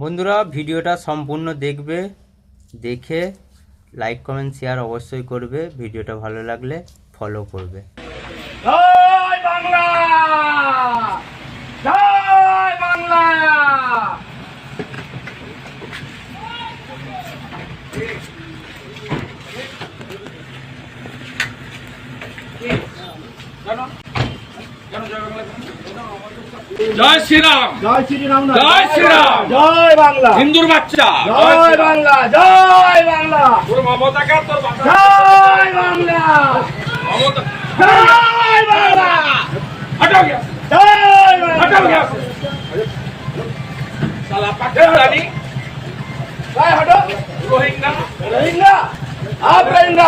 বন্ধুরা ভিডিওটা সম্পূর্ণ দেখবে দেখে লাইক কমেন্ট শেয়ার অবশ্যই করবে ভিডিওটা ভালো লাগলে ফলো করবে জয় বাংলা জয় বাংলা জয় শ্রীরাম জয় শ্রীরাম না, জয় শ্রীরাম। জয় বাংলা হিন্দুর বাচ্চা জয় বাংলা জয় বাংলা তোর মমতাকে আর তোর বাচ্চা জয় বাংলা মমতা জয় বাংলা হটাও গিয়া জয় হটাও বাংলা গিয়া সালা পাকিস্তানি জয় হটো রোহিঙ্গা রোহিঙ্গা आप रहिंगा